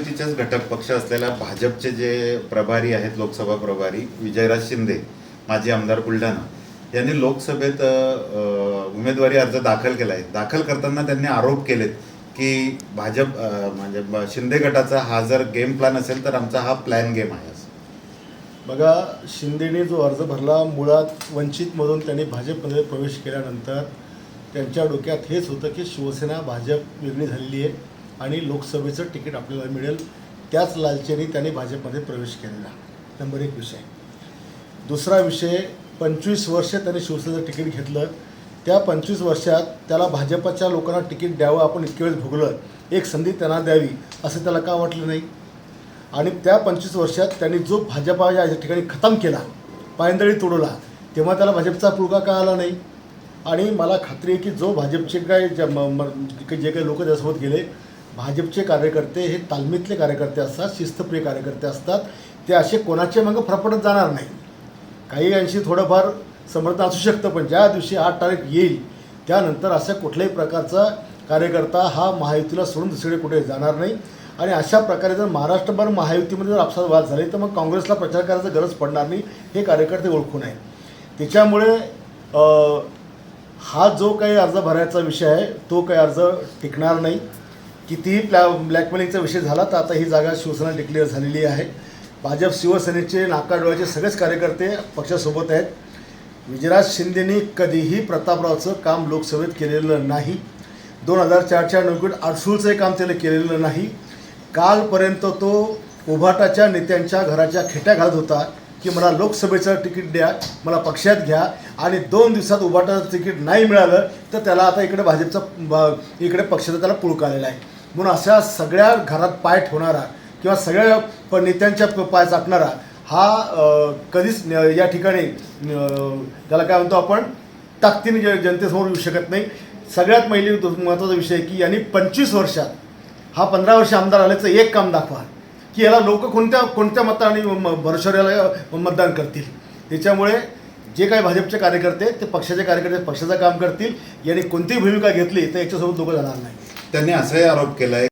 महायुतीचेच घटक पक्ष असलेल्या भाजपचे जे प्रभारी आहेत लोकसभा प्रभारी विजयराज शिंदे माजी आमदार बुलढाणा यांनी लोकसभेत उमेदवारी अर्ज दाखल केला आहे. दाखल करताना त्यांनी आरोप केलेत की भाजप म्हणजे शिंदे गटाचा हा जर गेम प्लॅन असेल तर आमचा हा प्लॅन गेम आहे असं. बघा शिंदेने जो अर्ज भरला मुळात वंचितमधून त्यांनी भाजपमध्ये प्रवेश केल्यानंतर त्यांच्या डोक्यात हेच होतं की शिवसेना भाजप वेगळी झालेली आहे. आणि लोकसभेचं तिकीट आपल्याला मिळेल. त्याच लालचेने त्यांनी भाजपमध्ये प्रवेश केलेला. नंबर एक विषय. दुसरा विषय पंचवीस वर्ष त्यांनी शिवसेनेचं तिकीट घेतलं. त्या पंचवीस वर्षात त्याला भाजपच्या लोकांना तिकीट द्यावं आपण इतके वेळेस भोगलं. एक संधी त्यांना द्यावी असं त्याला का वाटलं नाही? आणि त्या पंचवीस वर्षात त्यांनी जो भाजपा या ठिकाणी खतम केला पायंदळी तोडवला तेव्हा त्याला भाजपचा पुळका का आला नाही? आणि मला खात्री आहे की जो भाजपचे काय ज्या म- जे काही लोक त्यासोबत गेले भाजपचे कार्यकर्ते हे तालमीतले कार्यकर्ते असतात शिस्तप्रिय कार्यकर्ते असतात. ते असे कोणाचे मागं फरफडत जाणार नाही. काही अंशी थोडंफार समर्थन असू शकतं पण ज्या दिवशी आठ तारीख येईल त्यानंतर अशा कुठल्याही प्रकारचा कार्यकर्ता हा महायुतीला सोडून दुसरीकडे कुठे जाणार नाही. आणि अशा प्रकारे जर महाराष्ट्रभर महायुतीमध्ये जर आपसात वाद झाले तर मग काँग्रेसला प्रचार करायची गरज पडणार नाही हे कार्यकर्ते ओळखून आहे त्याच्यामुळे हा जो काही अर्ज भरायचा विषय आहे तो काही अर्ज टिकणार नाही. कितीही प्लॅ ब्लॅकमेलिंगचा विषय झाला तर आता ही जागा शिवसेना डिक्लेअर झालेली आहे. भाजप शिवसेनेचे नाकाडोळ्याचे सगळेच कार्यकर्ते पक्षासोबत आहेत. विजयराज शिंदेनी कधीही प्रतापरावचं काम लोकसभेत केलेलं नाही. दोन हजार चारच्या निवडणुकीत आडसूळचंही काम त्याने केलेलं नाही. कालपर्यंत तो उभाटाच्या नेत्यांच्या घराच्या खेट्या घालत होता की मला लोकसभेचं तिकीट द्या मला पक्षात घ्या आणि दोन दिवसात उभाटाचं तिकीट नाही मिळालं तर त्याला आता इकडे भाजपचा ब- इकडे पक्षाचा त्याला पुळका आलेला आहे. म्हणून अशा सगळ्या घरात पाय ठेवणारा किंवा सगळ्या नेत्यांच्या पाय चाकणारा हा कधीच या ठिकाणी त्याला काय म्हणतो आपण ताकदीने ज- जनतेसमोर येऊ शकत नाही. सगळ्यात पहिली महत्त्वाचा विषय आहे की यांनी पंचवीस वर्षात हा पंधरा वर्ष आमदार आल्याचं एक काम दाखवा की याला लोक कोणत्या कोणत्या मताने म- याला मतदान करतील. त्याच्यामुळे जे काही भाजपचे कार्यकर्ते ते पक्षाचे कार्यकर्ते पक्षाचं काम करतील. यांनी कोणतीही भूमिका घेतली तर याच्यासोबत लोक जाणार नाही त्यांनी असाही आरोप केलाय